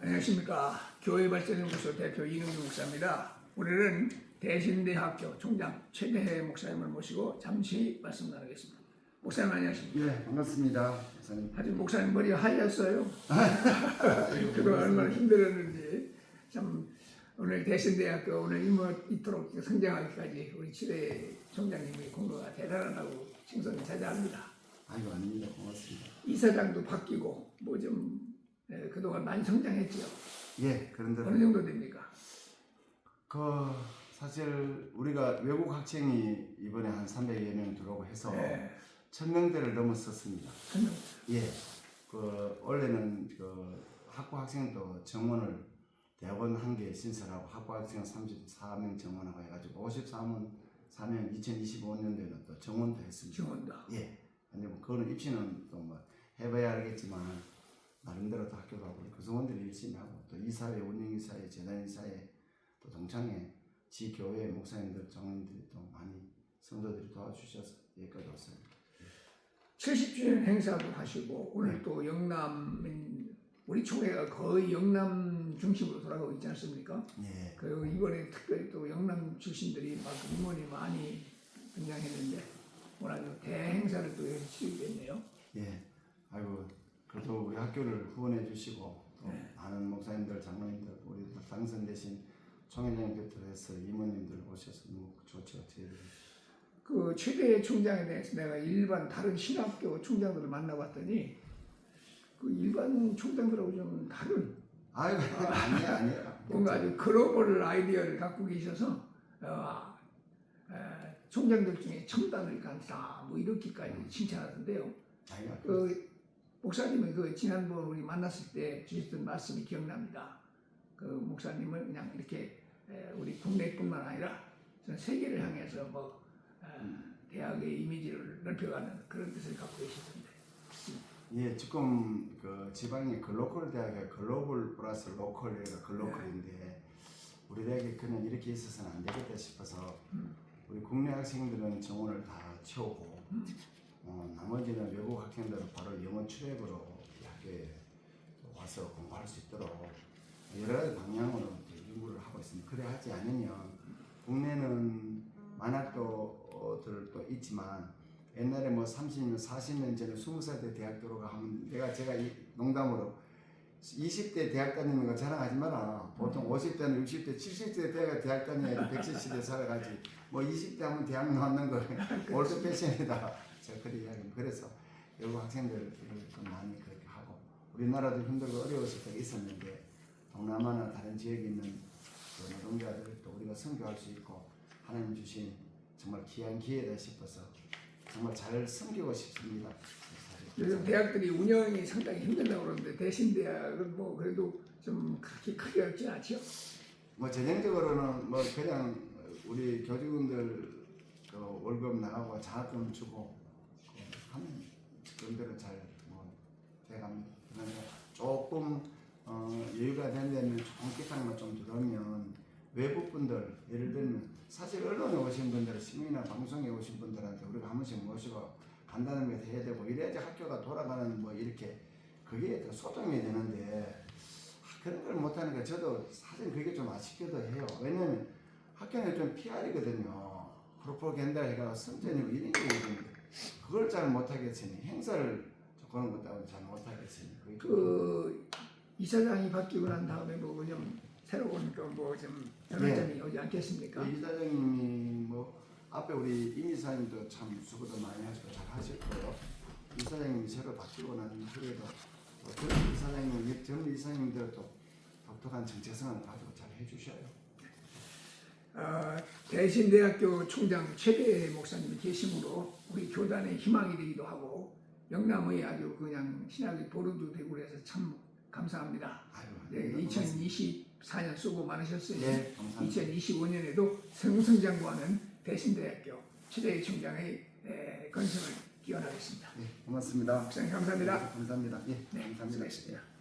안녕하십니까. 교회발전연구소 대표 이능주 목사입니다. 오늘은 대신대학교 총장 최대해 목사님을 모시고 잠시 말씀 나누겠습니다. 목사님 안녕하십니까. 예, 반갑습니다. 목사님. 아직 목사님 머리 하얗어요. 그동안 얼마나 힘들었는지 참 오늘 대신대학교 오늘 이모 이토록 성장하기까지 우리 최대 총장님의 공로가 대단하다고 칭송이 자자합니다. 아이고 아닙니다. 고맙습니다. 이사장도 바뀌고 뭐 좀 그동안 많이 성장했지요. 예, 그런데 어느 정도 됩니까? 그 사실 우리가 외국 학생이 이번에 한 300여 명 들어오고 해서 네. 천 명대를 넘었었습니다. 설명. 예, 그 원래는 그 학부 학생도 정원을 대학원 한 개 신설하고 학부 학생 34명 정원하고 해가지고 54명 4명 2025년도에는 또 정원도 했습니다. 지원도. 예. 아니 뭐 그거는 입시는 또 뭐 해봐야 알겠지만 나름대로 또 학교도 하고 우리 구성원들이 열심히 하고 또 이사회 운영이사회 재단이사회 또 동창회 지교회 목사님들 장로님들이 또 많이 성도들이 도와주셔서 여기까지 왔습니다. 70주년 행사도 하시고 오늘 또 영남 우리 총회가 거의 영남 중심으로 돌아가고 있지 않습니까? 예. 그리고 이번에 특별히 또 영남 출신들이 막 임원이 많이 등장했는데 오늘 대행사를 또 치르겠네요. 예. 아이고 그래도 우리 학교를 후원해 주시고 또 네. 많은 목사님들 장로님들 우리 또 당선되신 총회장님 곁들여서 임원님들 오셔서 너무 좋죠. 저희들. 그 최대 총장에 대해서 내가 일반 다른 신학교 총장들을 만나봤더니 그 일반 총장들하고 좀 다른 아이고 아니야 아니야. 뭔가 아주 글로벌 아이디어를 갖고 계셔서 어, 에, 총장들 중에 첨단을 간다 뭐 이렇게까지 칭찬하던데요. 아이고 그 목사님은 그 지난번 우리 만났을 때 주셨던 말씀이 기억납니다. 그 목사님은 그냥 이렇게 에, 우리 국내뿐만 아니라 전 세계를 향해서 뭐 에, 대학의 이미지를 넓혀가는 그런 뜻을 갖고 계시던데. 예, 지금 그 지방의 글로컬 대학의 글로벌 플러스 로컬이가 글로컬인데 우리 대학이 그냥 이렇게 있어서는 안 되겠다 싶어서 우리 국내 학생들은 정원을 다 채우고 어, 나머지는 외국 학생들은 바로 영어 출액으로 이 학교에 와서 공부할 수 있도록 여러 가지 방향으로 연구를 하고 있습니다. 그래 하지 않으면 국내는 만학도들 도 있지만 옛날에 뭐 30년, 40년 전에 20살 때 대학 들어가 하면 내가 제가 이 농담으로 20대 대학 다니는 거 자랑하지 마라. 보통 50대는 60대, 70대 대학 대학 다녀야 170대 살아가지. 뭐 20대 하면 대학 나왔는 거 올드 패션이다. 제가 그렇게 이야기합니다. 그래서 외국 학생들 좀 많이 그렇게 하고 우리나라도 힘들고 어려웠을 때가 있었는데 동남아나 다른 지역에 있는 그 노동자들 또 우리가 선교할 수 있고 하나님 주신 정말 귀한 기회다 싶어서 정말 잘 섬기고 싶습니다. 요즘 대학들이 운영이 상당히 힘들다고 그러는데 대신 대학은 뭐 그래도 좀 그렇게 크게 어렵지 않죠? 뭐 전형적으로는 뭐 그냥 우리 교직원들 그 월급 나가고 장학금 주고 그 하면 그런대로 잘뭐 돼갑니다. 그런데 조금 어, 여유가 된다면 조금 기타만 좀 들어오면 외국 분들 예를 들면 사실 언론에 오신 분들 시민이나 방송에 오신 분들한테 우리가 한 번씩 모시고 간단하게 해야 되고 이래야지 학교가 돌아가는 뭐 이렇게 그게 더 소통이 되는데 아, 그런 걸 못하니까 저도 사실 그게 좀 아쉽기도 해요. 왜냐면 학교는 좀 PR이거든요. 프로포겐다 해가 선전이고 이런 게 있는데 그걸 잘 못하겠으니 행사를 그런 것도 잘 못하겠으니 그 이사장이 바뀌고 난 다음에 뭐좀 새로운 그뭐좀 변화 점이 오지 않겠습니까? 이 이사장님이 뭐 앞에 우리 임 이사님도 참 수고도 많이 잘 하셨고요. 이사장님이 새로 바뀌고 난 후에도 또 젊은 이사장님, 젊은 이사님들도 독특한 정체성을 가지고 잘 해주셔요. 어, 대신대학교 총장 최대 목사님이 계심으로 우리 교단의 희망이 되기도 하고 영남의 아주 그냥 신학의 보루도 되고 그래서 참 감사합니다. 아유, 네, 고맙습니다. 2024년 수고 많으셨으니 네, 감사합니다. 2025년에도 승승장구하는 대신대학교 최대 총장의 에, 건승을 기원하겠습니다. 네, 고맙습니다. 목사님 감사합니다. 감사합니다. 예, 네, 감사합니다. 수고하셨습니다.